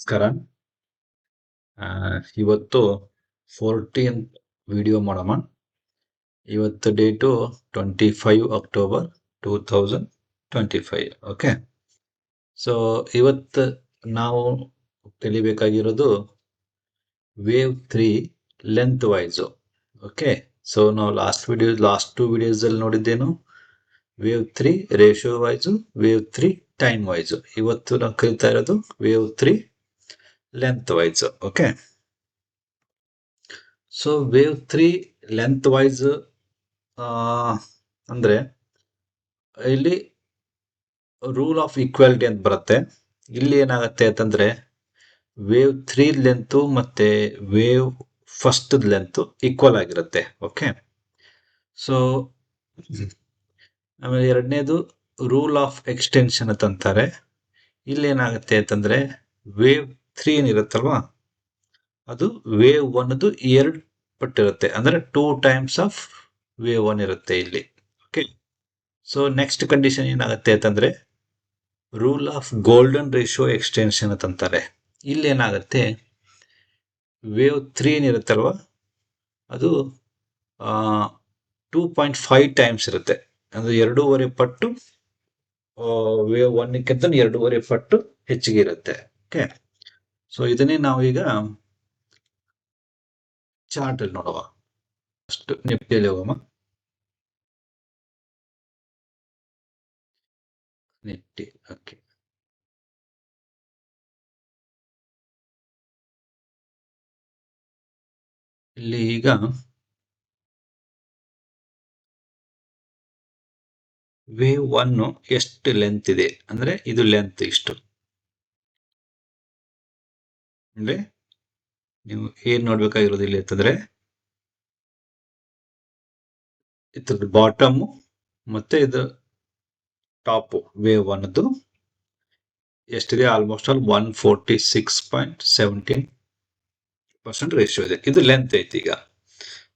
ನಮಸ್ಕಾರ. ಇವತ್ತು fourteen video ಮಾಡೋಣ. ಇವತ್ತು date twenty five October two thousand twenty five okay so ಇವತ್ತು ನಾವು ಕಲಿಬೇಕಾಗಿರೋದು wave three length wise okay so ನಾವು ಲಾಸ್ಟ್ ವಿಡಿಯೋ ಲಾಸ್ಟ್ ಟು ವಿಡಿಯೋಸಲ್ಲಿ ನೋಡಿದ್ದೇನು. Wave three ratio wise wave three time wise ಇವತ್ತು ನಾವು ಕಲಿತಾ ಇರೋದು wave three length wise okay so wave three length wise ಅಂದ್ರೆ ಇಲ್ಲಿ ರೂಲ್ ಆಫ್ ಈಕ್ವಾಲಿಟಿ ಅಂತ ಬರುತ್ತೆ. ಇಲ್ಲಿ ಏನಾಗುತ್ತೆ ಅಂತಂದ್ರೆ ವೇವ್ ತ್ರೀ ಲೆಂತು ಮತ್ತೆ ವೇವ್ ಫಸ್ಟ್ ಲೆಂತು ಈಕ್ವಲ್ ಆಗಿರುತ್ತೆ ಓಕೆ ಸೊ ಆಮೇಲೆ ಎರಡನೇದು ರೂಲ್ ಆಫ್ ಎಕ್ಸ್ಟೆನ್ಷನ್ ಅಂತ ಅಂತಾರೆ. ಇಲ್ಲಿ ಏನಾಗುತ್ತೆ ಅಂತಂದ್ರೆ ವೇವ್ ತ್ರೀ ಏನಿರುತ್ತಲ್ವಾ? ಅದು ವೇವ್ ಒನ್ದು ಎರಡು ಪಟ್ಟಿರುತ್ತೆ. ಅಂದರೆ two times of wave one ಇರುತ್ತೆ ಇಲ್ಲಿ. ಓಕೆ ಸೊ ನೆಕ್ಸ್ಟ್ ಕಂಡೀಷನ್ ಏನಾಗುತ್ತೆ ಅಂತಂದರೆ rule of golden ratio extension ಅಂತಂತಾರೆ ಇಲ್ಲಿ ಏನಾಗುತ್ತೆ? ವೇವ್ ತ್ರೀ ಏನಿರುತ್ತಲ್ವ? ಅದು ಟೂ ಪಾಯಿಂಟ್ ಫೈವ್ ಟೈಮ್ಸ್ ಇರುತ್ತೆ. ಅಂದರೆ ಎರಡೂವರೆ ಪಟ್ಟು ವೇವ್ ಒನ್ಗಿಂತ ಎರಡೂವರೆ ಪಟ್ಟು ಹೆಚ್ಚಿಗೆ ಇರುತ್ತೆ. ಓಕೆ ಸೊ ಇದನ್ನೇ ನಾವೀಗ ಚಾರ್ಟ್ ಅಲ್ಲಿ ನೋಡುವ. ಅಷ್ಟು ನಿಫ್ಟಿಯಲ್ಲಿ ಹೋಗಮ್ಮ ನಿಫ್ಟಿ ಓಕೆ ಇಲ್ಲಿ ಈಗ ವೇವ್ ಒನ್ ಎಷ್ಟು ಲೆಂತ್ ಇದೆ? ಅಂದ್ರೆ ಇದು ಲೆಂತ್ ಇಷ್ಟು. ಅಂದ್ರೆ ನೀವು ಏನ್ ನೋಡ್ಬೇಕಾಗಿರೋದು ಇಲ್ಲಿ ಅಂತಂದ್ರೆ ಇದ್ರದ್ದು ಬಾಟಮ್ ಮತ್ತೆ ಇದು ಟಾಪ್ ವೇವ್ ಒನ್ದು ಎಷ್ಟಿದೆ? Almost all one forty six point seventeen percent ratio ಇದೆ. ಇದು ಲೆಂತ್ ಐತಿ ಈಗ.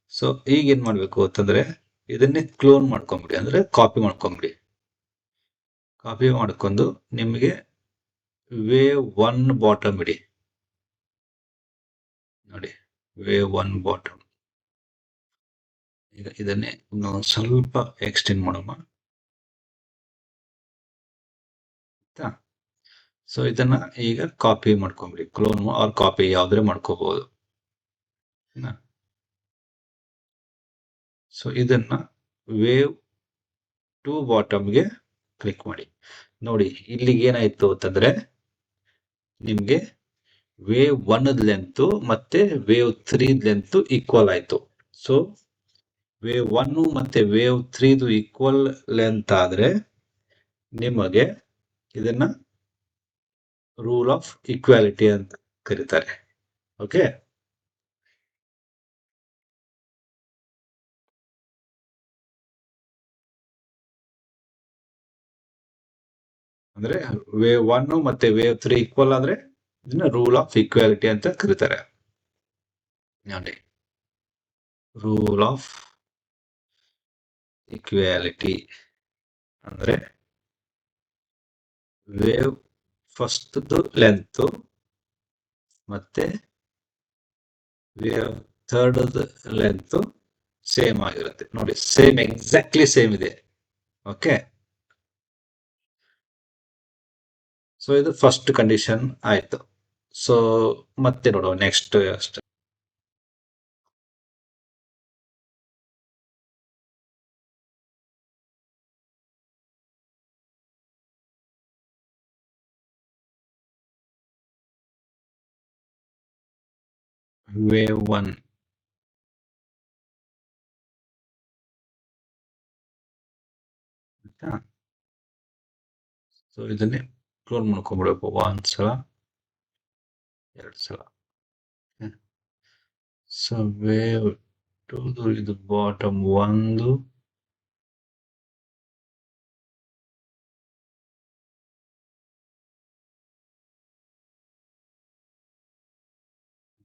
ಸೊ ಈಗ ಏನ್ ಮಾಡ್ಬೇಕು ಅಂತಂದ್ರೆ ಇದನ್ನೇ ಕ್ಲೋನ್ ಮಾಡ್ಕೊಂಬಿಡಿ. ಅಂದ್ರೆ ಕಾಪಿ ಮಾಡ್ಕೊಂಬಿಡಿ. ಕಾಪಿ ಮಾಡ್ಕೊಂಡು ನಿಮಗೆ ವೇವ್ ಒನ್ ಬಾಟಮ್ ಇಡಿ. ನೋಡಿ ವೇವ್ ಒನ್ ಬಾಟಮ್ ಈಗ ಇದನ್ನೇ ಒಂದು ಸ್ವಲ್ಪ ಎಕ್ಸ್ಟೆಂಡ್ ಮಾಡೋಣ. ಆಯ್ತಾ? ಸೊ ಇದನ್ನ ಈಗ ಕಾಪಿ ಮಾಡ್ಕೊಂಬಿಡಿ. ಕ್ಲೋನ್ ಆರ್ ಕಾಪಿ ಯಾವ್ದ್ರೆ ಮಾಡ್ಕೋಬಹುದು ಸೊ ಇದನ್ನ ವೇವ್ ಟು ಬಾಟಮ್ಗೆ ಕ್ಲಿಕ್ ಮಾಡಿ. ನೋಡಿ, ಇಲ್ಲಿಗೆ ಏನಾಯ್ತು ಅಂತಂದ್ರೆ, ನಿಮ್ಗೆ ವೇವ್ ಒನ್ ಲೆಂತ್ ಮತ್ತೆ ವೇವ್ ತ್ರೀ ಲೆಂತ್ ಈಕ್ವಲ್ ಆಯ್ತು. ಸೊ ವೇವ್ ಒನ್ ಮತ್ತೆ ವೇವ್ ತ್ರೀದು ಈಕ್ವಲ್ ಲೆಂತ್ ಆದ್ರೆ ನಿಮಗೆ ಇದನ್ನ ರೂಲ್ ಆಫ್ ಈಕ್ವಾಲಿಟಿ ಅಂತ ಕರೀತಾರೆ. ಓಕೆ ಅಂದ್ರೆ ವೇವ್ ಒನ್ ಮತ್ತೆ ವೇವ್ ತ್ರೀ ಈಕ್ವಲ್ ಆದ್ರೆ ಇದನ್ನ ರೂಲ್ ಆಫ್ ಈಕ್ವಾಲಿಟಿ ಅಂತ ಕರೀತಾರೆ. ನೋಡಿ. ರೂಲ್ ಆಫ್ ಈಕ್ವಾಲಿಟಿ ಅಂದ್ರೆ ವೇವ್ ಫಸ್ಟ್ ಲೆಂತ್ ಮತ್ತೆ ವೇವ್ ಥರ್ಡ್ ಲೆಂತ್ ಸೇಮ್ ಆಗಿರುತ್ತೆ. ನೋಡಿ ಸೇಮ್ ಎಕ್ಸಾಕ್ಟ್ಲಿ ಸೇಮ್ ಇದೆ. ಓಕೆ ಸೊ ಇದು ಫಸ್ಟ್ ಕಂಡೀಷನ್ ಆಯ್ತು. ಸೊ ಮತ್ತೆ ನೋಡುವ ನೆಕ್ಸ್ಟ್ ಅಷ್ಟೇ ವೇವ್ ಒನ್ ಸೊ ಇದನ್ನೇ ಕ್ಲೋನ್ ಮಾಡ್ಕೊಂಡ್ಬಿಡ್ಬೇಕು ಒಂದ್ ಸಲ ಎರಡು ಸಲ. ಸೊ ವೇವ್ ಟು ಇದು ಬಾಟಮ್ ಒಂದು.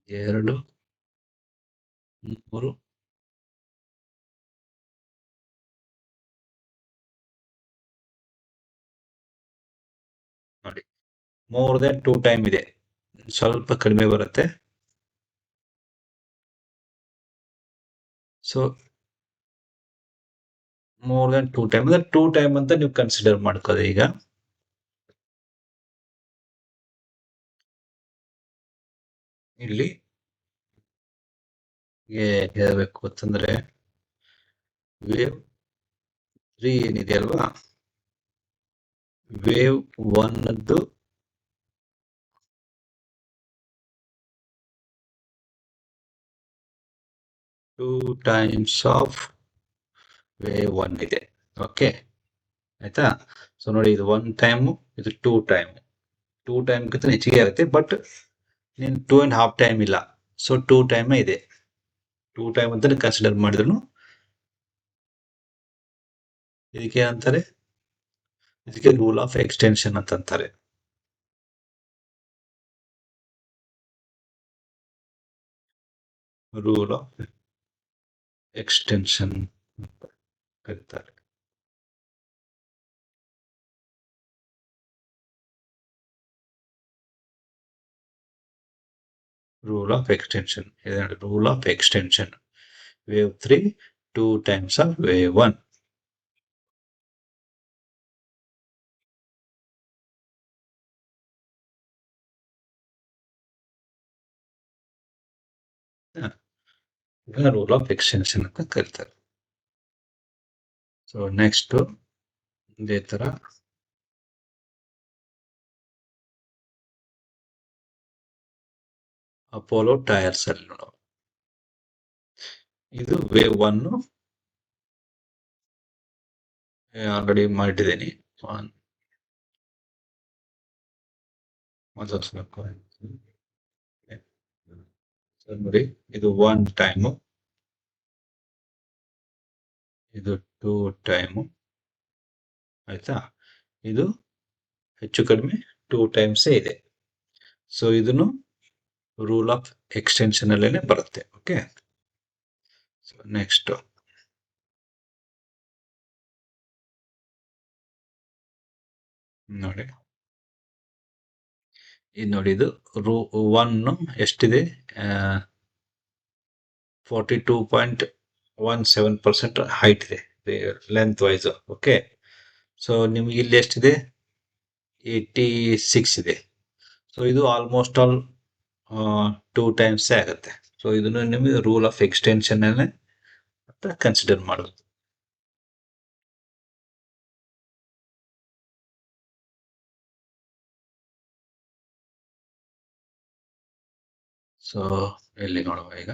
ಎರಡು. ಮೂರು. ನೋಡಿ. ಮೋರ್ ದೆನ್ ಟೂ ಟೈಮ್ ಇದೆ. ಸ್ವಲ್ಪ ಕಡಿಮೆ ಬರುತ್ತೆ. So more than two time ಅಂದ್ರೆ ಟೂ ಟೈಮ್ ಅಂತ ನೀವು ಕನ್ಸಿಡರ್ ಮಾಡ್ಕೋದೆ ಈಗ. ಇಲ್ಲಿ ಹೇಳಬೇಕು ಅಂತಂದ್ರೆ ವೇವ್ ತ್ರೀ ಏನಿದೆ ಅಲ್ವಾ? Wave one two times of wave one ಇದೆ ಓಕೆ ಆಯ್ತಾ? ಸೊ ನೋಡಿ, ಇದು ಒನ್ ಟೈಮು ಇದು ಟೂ ಟೈಮ್ ಟೂ ಟೈಮ್ಗಿಂತ ಹೆಚ್ಚಿಗೆ ಆಗುತ್ತೆ ಬಟ್ ನೀನು ಟೂ ಆ್ಯಂಡ್ ಹಾಫ್ ಟೈಮ್ ಇಲ್ಲ. ಸೊ ಟೂ ಟೈಮೇ ಇದೆ. ಟೂ ಟೈಮ್ ಅಂತ ಕನ್ಸಿಡರ್ ಮಾಡಿದ್ರು. ಇದಕ್ಕೆ ಅಂತಾರೆ ಇದಕ್ಕೆ ರೂಲ್ ಆಫ್ ಎಕ್ಸ್ಟೆನ್ಷನ್ ಅಂತಂತಾರೆ ರೂಲ್ ಆಫ್ एक्सटेंशन करता है rule of extension rule of extension wave three two times of wave one rule of extension ಅಂತ ಕರೀತಾರೆ ಸೊ ನೆಕ್ಸ್ಟ್ ಇದೇ ತರ ಅಪೋಲೋ ಟೈರ್ಸ್ ಅಲ್ಲಿ ನೋಡುವ ಇದು ವೇವ್ ಒನ್ ಆಲ್ರೆಡಿ ಮಾಡಿದ್ದೀನಿ ನೋಡಿ, ಇದು ಒನ್ ಟೈಮು ಇದು ಟೂ ಟೈಮು ಆಯ್ತಾ? ಇದು ಹೆಚ್ಚು ಕಡಿಮೆ ಟೂ ಟೈಮ್ಸೇ ಇದೆ. ಸೊ ಇದನ್ನು ರೂಲ್ ಆಫ್ ಎಕ್ಸ್ಟೆನ್ಷನ್ ಅಲ್ಲೇನೆ ಬರುತ್ತೆ ಓಕೆ ಸೊ ನೆಕ್ಸ್ಟ್ ನೋಡಿ. ಇದು ನೋಡಿ ಇದು ರೂ ಒನ್ ಎಷ್ಟಿದೆ? Forty two point one seven percent height ಇದೆ ಲೆಂತ್ ವೈಸ್ ಓಕೆ ಸೊ ನಿಮ್ಗೆ ಇಲ್ಲಿ ಎಷ್ಟಿದೆ? ಏಯ್ಟಿ ಸಿಕ್ಸ್ ಇದೆ ಸೊ ಇದು ಆಲ್ಮೋಸ್ಟ್ ಆಲ್ ಟೂ ಟೈಮ್ಸೇ ಆಗುತ್ತೆ. ಸೊ ಇದನ್ನು ನಿಮಗೆ ರೂಲ್ ಆಫ್ ಎಕ್ಸ್ಟೆನ್ಷನ್ ಕನ್ಸಿಡರ್ ಮಾಡೋದು. ಸೊ ಇಲ್ಲಿ ನೋಡುವ ಈಗ?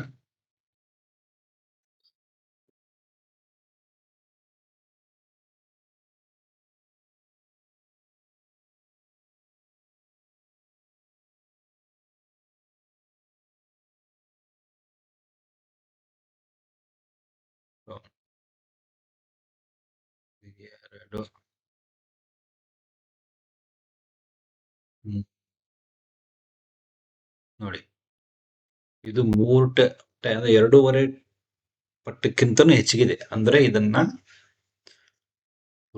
ಎರಡು. ನೋಡಿ. ಇದು ಮೂರು ಎರಡೂವರೆ ಪಟ್ಟಕ್ಕಿಂತನೂ ಹೆಚ್ಚಿಗಿದೆ. ಅಂದ್ರೆ ಇದನ್ನ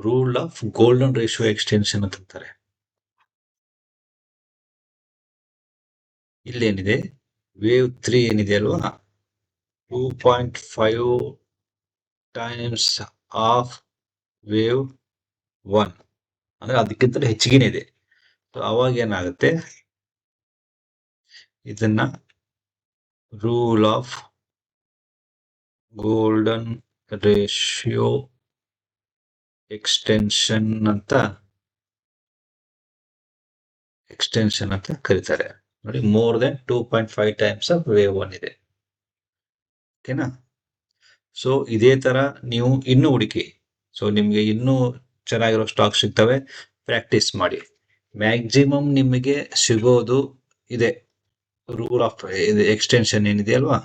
rule of golden ratio extension ಅಂತಾರೆ. ಇಲ್ಲೇನಿದೆ? ವೇವ್ ತ್ರೀ ಏನಿದೆ ಅಲ್ವಾ? Two point five times of wave one ಅಂದ್ರೆ ಅದಕ್ಕಿಂತ ಹೆಚ್ಚಿಗೆನೇ ಇದೆ. ಸೊ ಅವಾಗ ಏನಾಗುತ್ತೆ? ಇದನ್ನ rule of golden ratio extension ಅಂತ ಎಕ್ಸ್ಟೆನ್ಷನ್ ಅಂತ ಕರೀತಾರೆ. ನೋಡಿ more than two point five times of wave one ಇದೆ. ಓಕೆನಾ? ಸೊ ಇದೇ ತರ ನೀವು ಇನ್ನೂ ಹುಡುಕಿ. ಸೊ ನಿಮಗೆ ಇನ್ನೂ ಚೆನ್ನಾಗಿರೋ ಸ್ಟಾಕ್ ಸಿಗ್ತವೆ. ಪ್ರಾಕ್ಟೀಸ್ ಮಾಡಿ. ಮ್ಯಾಕ್ಸಿಮಮ್ ನಿಮಗೆ ಸಿಗೋದು ಇದೆ. ರೂಲ್ ಆಫ್ ಎಕ್ಸ್ಟೆನ್ಷನ್ ಏನಿದೆ ಅಲ್ವಾ?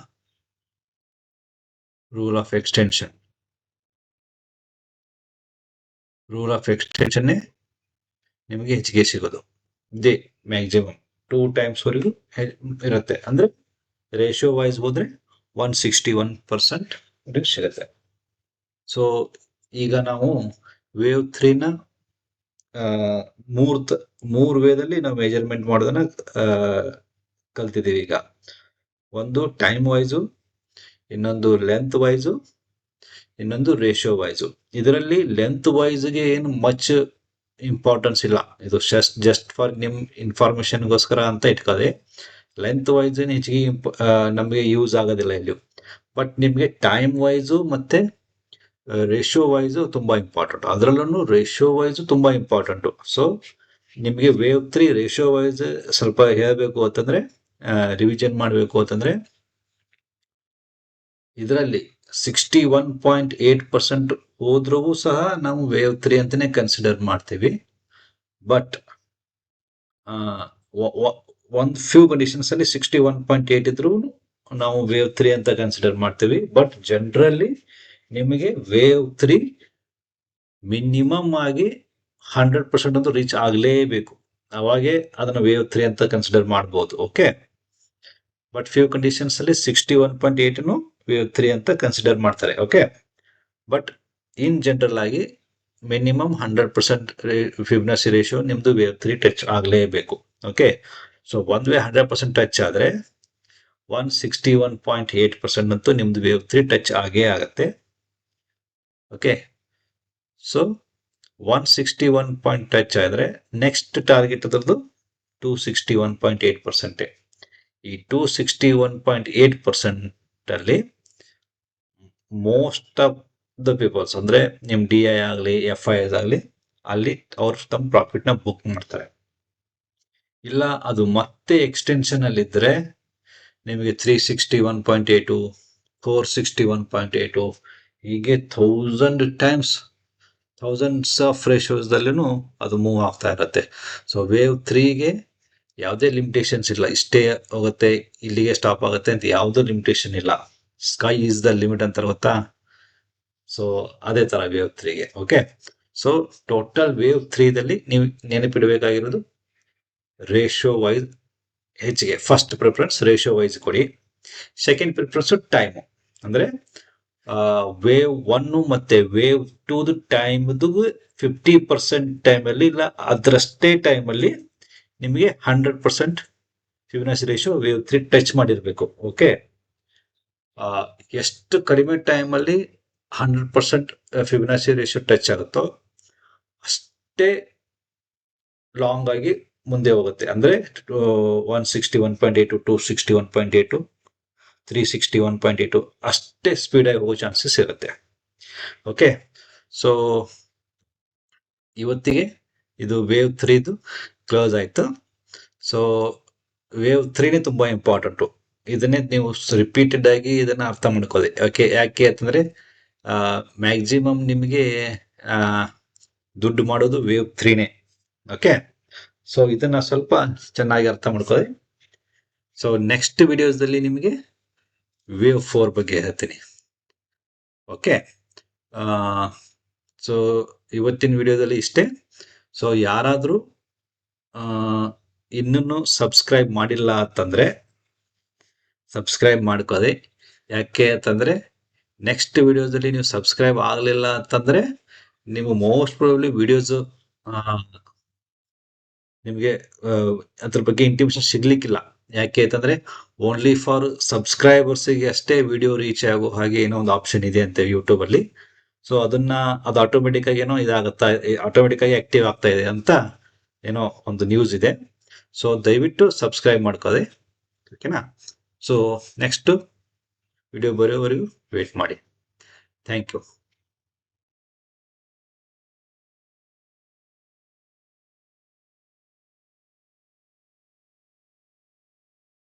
Rule of extension rule of extension ನಿಮಗೆ ಹೆಚ್ಚಿಗೆ ಸಿಗೋದು. ಇದೇ ಮ್ಯಾಕ್ಸಿಮಮ್ ಟೂ ಟೈಮ್ಸ್ ವರೆಗೂ ಇರುತ್ತೆ. ಅಂದ್ರೆ ರೇಷಿಯೋ ವೈಸ್ ಹೋದ್ರೆ ಒನ್ ಸಿಕ್ಸ್ಟಿ ಒನ್ ಪರ್ಸೆಂಟ್ ಸಿಗುತ್ತೆ. ಸೊ ಈಗ ನಾವು ವೇವ್ ತ್ರೀನ ಮೂರ್ ಮೂರ್ ವೇದಲ್ಲಿ ನಾವು ಮೆಜರ್ಮೆಂಟ್ ಮಾಡೋದನ್ನ ಕಲ್ತಿದ್ದೀವಿ ಈಗ. ಒಂದು ಟೈಮ್ ವೈಸು ಇನ್ನೊಂದು ಲೆಂತ್ ವೈಸು ಇನ್ನೊಂದು ರೇಷಿಯೋ ವೈಸು ಇದರಲ್ಲಿ ಲೆಂತ್ ವೈಸ್ಗೆ ಏನು ಮಚ್ ಇಂಪಾರ್ಟೆನ್ಸ್ ಇಲ್ಲ. ಇದು ಜಸ್ಟ್ ಜಸ್ಟ್ ಫಾರ್ ನಿಮ್ ಇನ್ಫಾರ್ಮೇಶನ್ಗೋಸ್ಕರ ಅಂತ ಇಟ್ಕೊಳ್ಳಿ. ಲೆಂತ್ ವೈಸ್ ಹೆಚ್ಚಿಗೆ ನಮಗೆ ಯೂಸ್ ಆಗೋದಿಲ್ಲ ಇಲ್ಲಿ. ಬಟ್ ನಿಮಗೆ ಟೈಮ್ ವೈಸು ಮತ್ತು ರೇಷಿಯೋ ವೈಸು ತುಂಬ ಇಂಪಾರ್ಟೆಂಟ್ ಅದರಲ್ಲೂ ರೇಷಿಯೋ ವೈಸು ತುಂಬ ಇಂಪಾರ್ಟೆಂಟು ಸೊ ನಿಮಗೆ ವೇವ್ ತ್ರೀ ರೇಷಿಯೋ ವೈಸ್ ಸ್ವಲ್ಪ ಹೇಳಬೇಕು ಅಂತಂದ್ರೆ ರಿವಿಷನ್ ಮಾಡಬೇಕು ಅಂತಂದ್ರೆ ಇದರಲ್ಲಿ sixty one point eight percent ಹೋದ್ರೂ ಸಹ ನಾವು ವೇವ್ ತ್ರೀ ಅಂತಾನೆ ಕನ್ಸಿಡರ್ ಮಾಡ್ತೀವಿ. ಬಟ್ ಒಂದು ಫ್ಯೂ ಕಂಡೀಷನ್ಸ್ ಅಲ್ಲಿ ಸಿಕ್ಸ್ಟಿ ಒನ್ ಪಾಯಿಂಟ್ ಏಟ್ ಇದ್ರೂ ನಾವು ವೇವ್ ತ್ರೀ ಅಂತ ಕನ್ಸಿಡರ್ ಮಾಡ್ತೀವಿ. ಬಟ್ ಜನರಲಿ ನಿಮಗೆ ವೇವ್ ತ್ರೀ ಮಿನಿಮಮ್ ಆಗಿ ಹಂಡ್ರೆಡ್ ಪರ್ಸೆಂಟ್ ಅಂತೂ ರೀಚ್ ಆಗಲೇಬೇಕು. ಅವಾಗೆ ಅದನ್ನ ವೇವ್ ತ್ರೀ ಅಂತ ಕನ್ಸಿಡರ್ ಮಾಡ್ಬೋದು. ಓಕೆ ಬಟ್ ಫ್ಯೂ ಕಂಡೀಷನ್ಸ್ ಅಲ್ಲಿ sixty one point wave three ಅಂತ ಕನ್ಸಿಡರ್ ಮಾಡ್ತಾರೆ ಓಕೆ ಬಟ್ ಇನ್ ಜನರಲ್ ಆಗಿ minimum hundred percent Fibonacci ratio ನಿಮ್ದು ವೇವ್ ತ್ರೀ ಟಚ್ ಆಗಲೇಬೇಕು ಓಕೆ ಸೊ ಒಂದ್ ವೇ ಹಂಡ್ರೆಡ್ ಪರ್ಸೆಂಟ್ ಟಚ್ ಆದರೆ one sixty one point eight percent ಅಂತೂ ನಿಮ್ದು ವೇವ್ ತ್ರೀ ಟಚ್ ಆಗೇ ಆಗುತ್ತೆ okay so one sixty one point touch ಆದರೆ ನೆಕ್ಸ್ಟ್ ಟಾರ್ಗೆಟ್ ಅದರದ್ದು two sixty one point eight ಪರ್ಸೆಂಟೇ ಈ two sixty one point eight percent ಅಲ್ಲಿ most of the peoples ಅಂದ್ರೆ ನಿಮ್ ಡಿ ಐ ಆಗಲಿ ಎಫ್ ಐ ಎಸ್ ಆಗಲಿ, ಅಲ್ಲಿ ಅವ್ರು ತಮ್ಮ ಪ್ರಾಫಿಟ್ನ ಬುಕ್ ಮಾಡ್ತಾರೆ. ಇಲ್ಲ, ಅದು ಮತ್ತೆ ಎಕ್ಸ್ಟೆನ್ಷನ್ ಅಲ್ಲಿ ಇದ್ರೆ ನಿಮಗೆ three sixty one point eight four sixty one point eight ಹೀಗೆ ಥೌಸಂಡ್ ಟೈಮ್ಸ್ ಥೌಸಂಡ್ಸ್ ಆಫ್ ರೇಷೋಸ್ದಲ್ಲೂ ಅದು ಮೂವ್ ಆಗ್ತಾ ಇರುತ್ತೆ. ಸೊ ವೇವ್ ತ್ರೀಗೆ ಯಾವುದೇ ಲಿಮಿಟೇಷನ್ಸ್ ಇಲ್ಲ. ಇಷ್ಟೇ ಹೋಗುತ್ತೆ, ಇಲ್ಲಿಗೆ ಸ್ಟಾಪ್ ಆಗುತ್ತೆ ಅಂತ ಯಾವುದೂ ಲಿಮಿಟೇಷನ್ ಇಲ್ಲ. ಸ್ಕೈ ಈಸ್ ದ ಲಿಮಿಟ್ ಅಂತಾರೆ ಗೊತ್ತಾ? ಸೊ ಅದೇ ತರ ವೇವ್ ತ್ರೀಗೆ ಓಕೆ ಸೊ ಟೋಟಲ್ ವೇವ್ ತ್ರೀದಲ್ಲಿ ನೀವು ನೆನಪಿಡಬೇಕಾಗಿರೋದು ರೇಷೋ ವೈಸ್ ಹೆಚ್ಚಿಗೆ ಫಸ್ಟ್ ಪ್ರಿಫರೆನ್ಸ್ ರೇಷೋ ವೈಸ್ ಕೊಡಿ. ಸೆಕೆಂಡ್ ಪ್ರಿಫರೆನ್ಸ್ ಟೈಮು ಅಂದ್ರೆ ವೇವ್ ಒನ್ನು ಮತ್ತೆ ವೇವ್ ಟೂದು ಟೈಮ್ದು ಫಿಫ್ಟಿ ಪರ್ಸೆಂಟ್ ಟೈಮಲ್ಲಿ ಇಲ್ಲ. ಅದರಷ್ಟೇ ಟೈಮಲ್ಲಿ ನಿಮಗೆ hundred percent Fibonacci ratio wave three touch ಮಾಡಿರಬೇಕು ಓಕೆ ಎಷ್ಟು ಕಡಿಮೆ ಟೈಮಲ್ಲಿ hundred percent Fibonacci ratio touch ಆಗುತ್ತೋ ಅಷ್ಟೇ ಲಾಂಗ್ ಆಗಿ ಮುಂದೆ ಹೋಗುತ್ತೆ. ಅಂದರೆ one sixty one point eight two sixty one point eight three sixty one point eight ಅಷ್ಟೇ ಸ್ಪೀಡಾಗಿ ಹೋಗೋ ಚಾನ್ಸಸ್ ಇರುತ್ತೆ. ಓಕೆ ಸೊ ಇವತ್ತಿಗೆ ಇದು ವೇವ್ ತ್ರೀದು ಕ್ಲೋಸ್ ಆಯಿತು. ಸೊ ವೇವ್ ತ್ರೀನೇ ತುಂಬ ಇಂಪಾರ್ಟೆಂಟು ಇದನ್ನೇ ನೀವು ರಿಪೀಟೆಡ್ ಆಗಿ ಇದನ್ನು ಅರ್ಥ ಮಾಡ್ಕೋದೆ ಓಕೆ ಯಾಕೆ ಅಂತಂದರೆ ಮ್ಯಾಕ್ಸಿಮಮ್ ನಿಮಗೆ ದುಡ್ಡು ಮಾಡೋದು ವೇವ್ ತ್ರೀನೇ ಓಕೆ ಸೊ ಇದನ್ನು ಸ್ವಲ್ಪ ಚೆನ್ನಾಗಿ ಅರ್ಥ ಮಾಡ್ಕೋದೆ ಸೊ ನೆಕ್ಸ್ಟ್ ವಿಡಿಯೋಸ್ದಲ್ಲಿ ನಿಮಗೆ ವೇವ್ ಫೋರ್ ಬಗ್ಗೆ ಹೇಳ್ತೀನಿ. ಓಕೆ ಸೊ ಇವತ್ತಿನ ವಿಡಿಯೋದಲ್ಲಿ ಇಷ್ಟೇ. ಸೊ ಯಾರಾದರೂ ಇನ್ನೂ ಸಬ್ಸ್ಕ್ರೈಬ್ ಮಾಡಿಲ್ಲ ಅಂತಂದರೆ ಸಬ್ಸ್ಕ್ರೈಬ್ ಮಾಡ್ಕೋದೆ ಯಾಕೆ ಅಂತಂದರೆ ನೆಕ್ಸ್ಟ್ ವಿಡಿಯೋದಲ್ಲಿ ನೀವು ಸಬ್ಸ್ಕ್ರೈಬ್ ಆಗಲಿಲ್ಲ ಅಂತಂದರೆ ನಿಮ್ಮ ಮೋಸ್ಟ್ ಪ್ರಾಬ್ಲಿ ವಿಡಿಯೋಸ್ ನಿಮಗೆ ಅದ್ರ ಬಗ್ಗೆ ಇಂಟಿಮೇಷನ್ ಸಿಗ್ಲಿಕ್ಕಿಲ್ಲ. ಯಾಕೆ ಅಂತಂದರೆ ಓನ್ಲಿ ಫಾರ್ ಸಬ್ಸ್ಕ್ರೈಬರ್ಸಿಗೆ ಅಷ್ಟೇ ವಿಡಿಯೋ ರೀಚ್ ಆಗೋ ಹಾಗೆ ಏನೋ ಒಂದು ಆಪ್ಷನ್ ಇದೆ ಅಂತ ಯೂಟ್ಯೂಬಲ್ಲಿ ಸೊ ಅದನ್ನ ಅದು ಆಟೋಮೆಟಿಕ್ ಆಗಿ ಏನೋ ಇದಾಗುತ್ತಾ ಆಟೋಮೆಟಿಕ್ ಆಗಿ ಆಕ್ಟಿವ್ ಆಗ್ತಾ ಇದೆ ಅಂತ ಏನೋ ಒಂದು ನ್ಯೂಸ್ ಇದೆ. ಸೊ ದಯವಿಟ್ಟು ಸಬ್ಸ್ಕ್ರೈಬ್ ಮಾಡ್ಕೊಳ್ಳಿ. ಓಕೆನಾ ಸೊ ನೆಕ್ಸ್ಟ್ ವಿಡಿಯೋ ಬರೋವರೆಗೂ ವೇಟ್ ಮಾಡಿ. Thank you